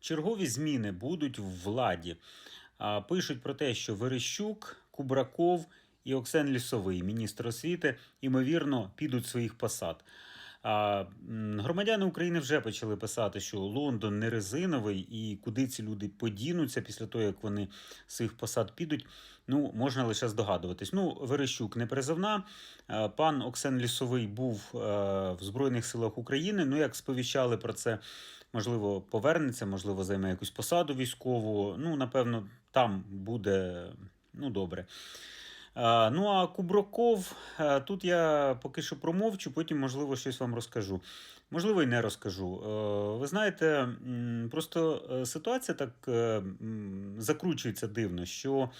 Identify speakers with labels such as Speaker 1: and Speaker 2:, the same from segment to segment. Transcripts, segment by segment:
Speaker 1: чергові зміни будуть в владі. Пишуть про те, що Верещук, Кубраков і Оксен Лісовий, міністр освіти, ймовірно, підуть своїх посад. А, Громадяни України вже почали писати, що Лондон не резиновий, і куди ці люди подінуться після того, як вони з своїх посад підуть. Ну, можна лише здогадуватись. Ну, Верещук не призовна. Пан Оксен Лісовий був е, в Збройних силах України. Ну, як сповіщали про це, можливо, повернеться, можливо, займе якусь посаду військову. Ну, напевно, там буде ну, добре. Е, Ну, а Кубраков, е, тут я поки що промовчу, потім, можливо, щось вам розкажу. Можливо, і не розкажу. Е, Ви знаєте, просто ситуація так закручується дивно, що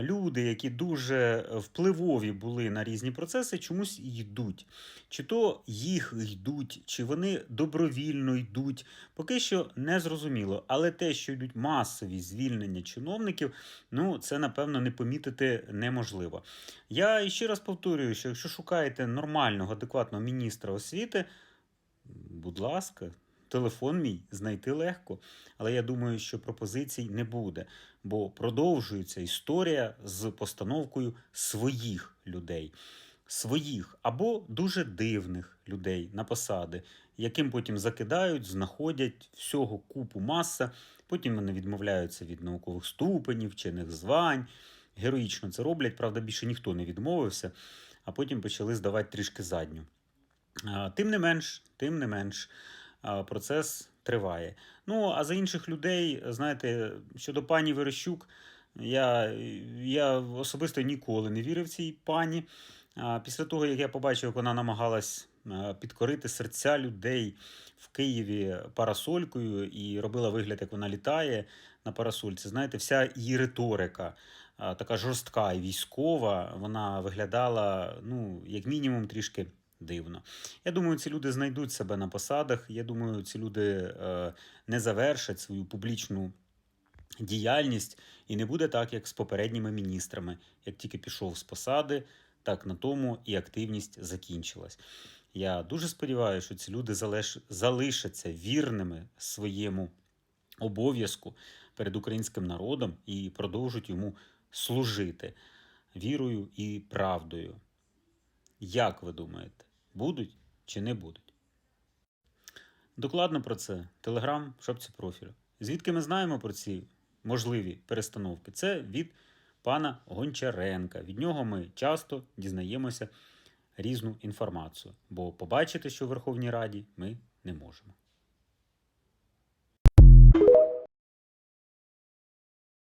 Speaker 1: люди, які дуже впливові були на різні процеси, чомусь йдуть. Чи то їх йдуть, чи вони добровільно йдуть. Поки що не зрозуміло. Але те, що йдуть масові звільнення чиновників, ну це напевно не помітити неможливо. Я ще раз повторюю, що якщо шукаєте нормального, адекватного міністра освіти, будь ласка. Телефон мій знайти легко, але я думаю, що пропозицій не буде, бо продовжується історія з постановкою своїх людей, своїх або дуже дивних людей на посади, яким потім закидають, знаходять всього купу маса. Потім вони відмовляються від наукових ступенів, вчених звань. Героїчно це роблять. Правда, більше ніхто не відмовився, а потім почали здавати трішки задню. Тим не менш, тим не менш, процес триває. Ну, а за інших людей, знаєте, щодо пані Верещук, я, я особисто ніколи не вірив цій пані. Після того, як я побачив, як вона намагалась підкорити серця людей в Києві парасолькою і робила вигляд, як вона літає на парасольці. Знаєте, вся її риторика, така жорстка і військова, вона виглядала, ну, як мінімум, трішки дивно. Я думаю, ці люди знайдуть себе на посадах. Я думаю, ці люди е, не завершать свою публічну діяльність і не буде так, як з попередніми міністрами. Як тільки пішов з посади, так на тому і активність закінчилась. Я дуже сподіваюся, що ці люди залиш... залишаться вірними своєму обов'язку перед українським народом і продовжать йому служити вірою і правдою. Як ви думаєте, будуть чи не будуть? Докладно про це телеграм в шапці профілю. Звідки ми знаємо про ці можливі перестановки? Це від пана Гончаренка. Від нього ми часто дізнаємося різну інформацію, бо побачити, що в Верховній Раді ми не можемо.